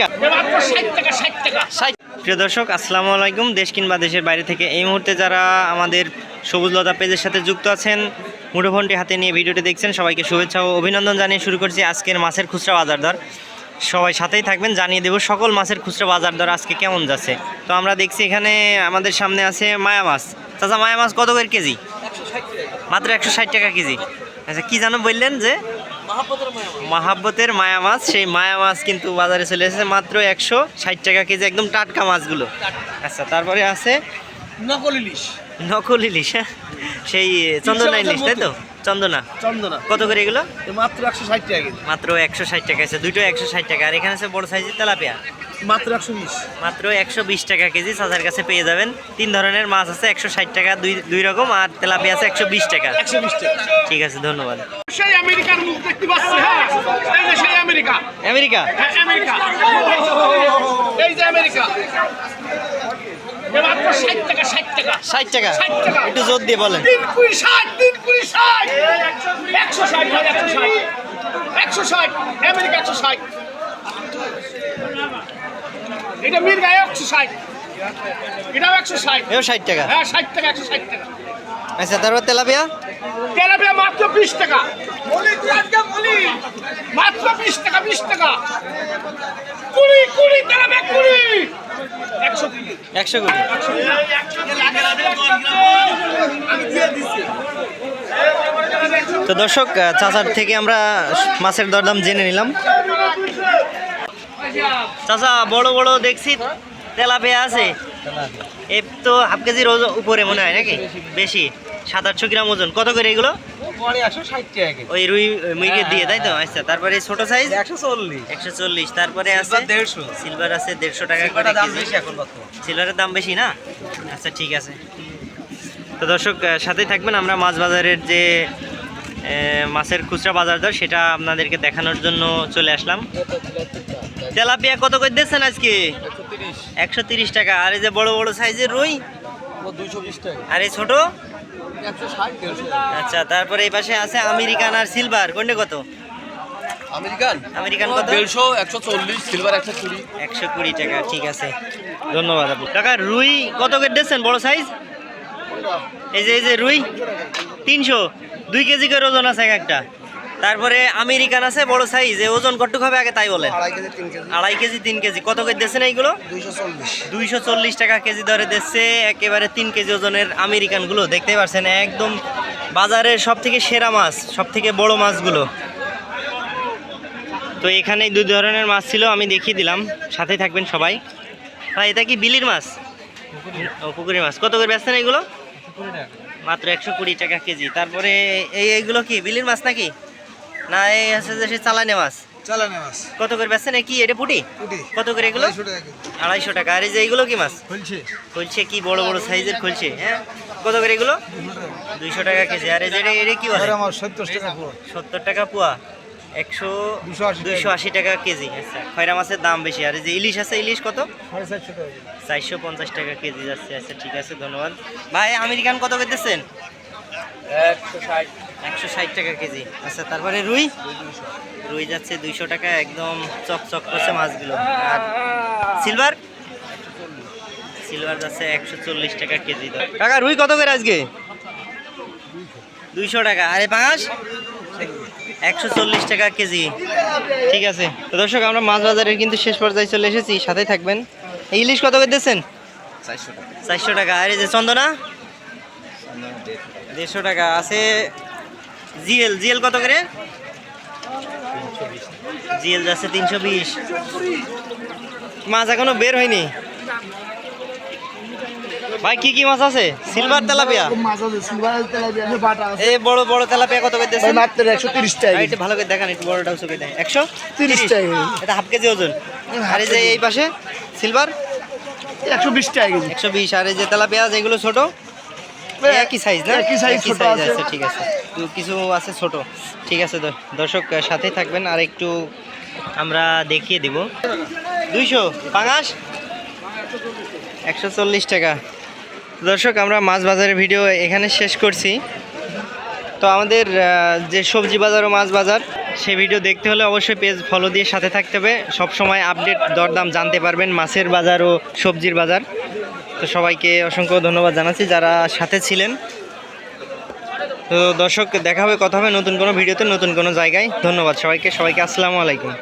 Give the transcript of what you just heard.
টাকা। প্রিয় দর্শক আসসালামু আলাইকুম। দেশ কিংবা দেশের বাইরে থেকে এই মুহূর্তে যারা আমাদের সবুজ লতা পেজের সাথে যুক্ত আছেন মুঠোফোনটি হাতে নিয়ে ভিডিওটি দেখছেন সবাইকে শুভেচ্ছা ও অভিনন্দন জানিয়ে শুরু করছি আজকের মাছের খুচরা বাজার দর। সবাই সাথেই থাকবেন জানিয়ে দেবো সকল মাছের খুচরা বাজার দর আজকে কেমন যাচ্ছে। তো আমরা দেখছি এখানে আমাদের সামনে আছে মায়া মাছ। চাচা মায়া মাছ কত করে কেজি? মাত্র একশো ষাট টাকা কেজি। আচ্ছা কী জানো বললেন যে মাহাব্বতের মায়া মাছ। সেই মায়া মাছ কিন্তু বাজারে চলে এসেছে মাত্র একশো ষাট টাকা কেজি একদম টাটকা মাছগুলো। আচ্ছা তারপরে আছে নকল ইলিশ। নকল ইলিশ হ্যাঁ? সেই চন্দনা ইলিশ তাই তো? চন্দনা? চন্দনা। কত করে এগুলো? এ মাত্র একশো ষাট টাকা মাত্র একশো ষাট টাকা আছে দুটো একশো ষাট টাকা। আর এখানে আছে বড় সাইজের তেলাপিয়া? মাত্র একশো বিশ। মাত্র একশো বিশ টাকা কেজি চাচার কাছে পেয়ে যাবেন। তিন ধরনের মাছ আছে একশো ষাট টাকা দুই দুই রকম আর তেলাপিয়া আছে একশো বিশ টাকা। একশো বিশ টাকা। ঠিক আছে ধন্যবাদ। সেই আমেরিকার মুখ দেখতে পাচ্ছি হ্যাঁ? এই সেই আমেরিকা। আমেরিকা? হ্যাঁ আমেরিকা। এই যে আমেরিকা। ষাট টাকা। ষাট টাকা। ষাট 60 টাকা। একটু জোর দিয়ে বলেন। তিন কুড়ি ষাট তিন কুড়ি ষাট। একশো ষাট একশো ষাট। একশো ষাট আমেরিকা একশো ষাট। এটা মির্গা একশো ষাট। এটাও একশো ষাট। এও ষাট টাকা। হ্যাঁ ষাট টাকা একশো ষাট টাকা। আচ্ছা তারপর তেলাপিয়া? তেলাপিয়া মাত্র বিশ টাকা। মাত্র বিশ টাকা বিশ টাকা। কুড়ি কুড়ি তেলাপিয়া কুড়ি। একশো কুড়ি। একশো কোটি তো দর্শক চাচার থেকে আমরা মাছের দরদাম জেনে নিলাম। চাচা, বড় বড় দেখছি, তেলাপিয়া আছে। এ তো হাফ কেজির উপরে মনে হয় নাকি? বেশি। সাত আটশো গ্রাম ওজন। কত করে এগুলো? একশো ষাট টাকা ওই রুই মুইকে দিয়ে তাই তো? আচ্ছা তারপরে ছোট সাইজ একশো চল্লিশ। একশো চল্লিশ। তারপরে আছে? দেড়শো। সিলভার আছে দেড়শো টাকা করে কেজি। এখন বর্তমান। সিলভারের দাম বেশি না? আচ্ছা ঠিক আছে। তো দর্শক সাথেই থাকবেন আমরা মাছ বাজারের যে মাছের খুচরা বাজার দর সেটা আপনাদেরকে দেখানোর জন্য চলে আসলাম। তেলাপিয়া কত করে দিচ্ছেন আজকে? একশো তিরিশ। টাকা। আর এই যে বড় বড় সাইজের রুই? দুইশো বিশ টাকা। আর এই ছোট? আচ্ছা তারপরে এই পাশে আছে আমেরিকান আর সিলভার। কোনটা কত? আমেরিকান? আমেরিকান কত? দেড়শো একশো চল্লিশ সিলভার একশো কুড়ি। একশো কুড়ি টাকা ঠিক আছে। ধন্যবাদ আপু। টাকা রুই কত করে দিচ্ছেন? বড় সাইজ এই যে এই যে রুই। তিনশো। দুই কেজি করে ওজন আছে এক একটা। তারপরে আমেরিকান আছে বড় সাইজ এ ওজন কতটুকু হবে আগে তাই বলেন আড়াই কেজি তিন কেজি। আড়াই কেজি তিন কেজি। কত করে দিচ্ছেন এইগুলো? দুইশো চল্লিশ। দুইশো চল্লিশ টাকা কেজি দরে দিচ্ছে একেবারে তিন কেজি ওজনের আমেরিকানগুলো। দেখতেই পাচ্ছেন একদম বাজারের সব থেকে সেরা মাছ সব থেকে বড় মাছগুলো। তো এখানে দুই ধরনের মাছ ছিল আমি দেখিয়ে দিলাম। সাথে থাকবেন সবাই। ভাই এটা কি বিলির মাছ? পুকুরের। মাছ। কত করে বেচছেন এগুলো মাত্র একশো কুড়ি টাকা কেজি। তারপরে এই এইগুলো কি বিলির মাছ নাকি? না এই আছে যে চালানে মাছ। চালানে মাছ। কত করে বেচছেন? কি এটা পুটি? কত করে এগুলো? আড়াইশো টাকা আর এই যে এইগুলো কি মাছ? খুলছে। খুলছে কি বড় বড় সাইজের খুলছে হ্যাঁ? কত করে এগুলো? দুইশো টাকা। কেজি। আর এই যে এটা- কি বলে আমার সত্তর টাকা পুরো সত্তর টাকা পোয়া। একশো 280 দুইশো আশি টাকা কেজি। আচ্ছা খয়রা মাছের দাম বেশি। আর এই যে ইলিশ আছে ইলিশ কত? চারশো পঞ্চাশ টাকা কেজি যাচ্ছে। আচ্ছা ঠিক আছে ধন্যবাদ। ভাই আমেরিকান কত করতেছেন একশো ষাট। একশো ষাট টাকা কেজি। আচ্ছা তারপরে রুই? রুই যাচ্ছে দুইশো টাকা একদম চকচক করছে মাছগুলো। আর সিলভার? সিলভার যাচ্ছে একশো চল্লিশ টাকা কেজি। টাকা রুই কত করে আজকে? দুইশো টাকা। আরে পাঁচ একশো চল্লিশ টাকা কেজি। ঠিক আছে। তো দর্শক আমরা মাছ বাজারের কিন্তু শেষ পর্যায়ে চলে এসেছি। সাথে থাকবেন। ইলিশ কত করে দিচ্ছেন? চারশো টাকা। চারশো টাকা। আর এই যে চন্দনা? দেড়শো টাকা। আছে জিএল জিএল কত করে? জিএল যাচ্ছে তিনশো বিশ। মাছ এখনও বের হয়নি। ভাই কি কি মাছ আছে? Silver tilapia? মাছ আছে সিলভার তেলাপিয়া বাটা আছে। এই বড় বড় তেলাপিয়া কত করে ভাই মাত্র একশো তিরিশ টাকা ভাই, একটু ভালো করে দেখান একটু বড়টা উঁচু করে দেন। একশো 30 টাকা। এটা হাফ কেজি ওজন। আর এই যে এই পাশে সিলভার? একশো বিশ টাকা কেজি। একশো বিশ। আর এই যে তেলাপিয়া যেগুলো ছোট। একই সাইজ না? একই সাইজ ছোট আছে। ঠিক আছে। তো কিছু আছে ছোট। ঠিক আছে দর্শক সাথেই থাকবেন। আর একটু আমরা দেখিয়ে দিব। দুইশো পাঙাশ? একশো চল্লিশ টাকা। দর্শক আমরা মাছ বাজারের ভিডিও এখানে শেষ করছি। তো আমাদের যে সবজি বাজার ও মাছ বাজার, সেই ভিডিও দেখতে হলে অবশ্যই পেজ ফলো দিয়ে সাথে থাকতে হবে। সবসময় আপডেট দরদাম জানতে পারবেন মাছের বাজার ও সবজির বাজার। তো সবাইকে অসংখ্য ধন্যবাদ জানাচ্ছি যারা সাথে ছিলেন। তো দর্শক, দেখা হবে, কথা হবে নতুন কোনো ভিডিওতে নতুন কোনো জায়গায়। ধন্যবাদ সবাইকে। সবাইকে আসসালামু আলাইকুম।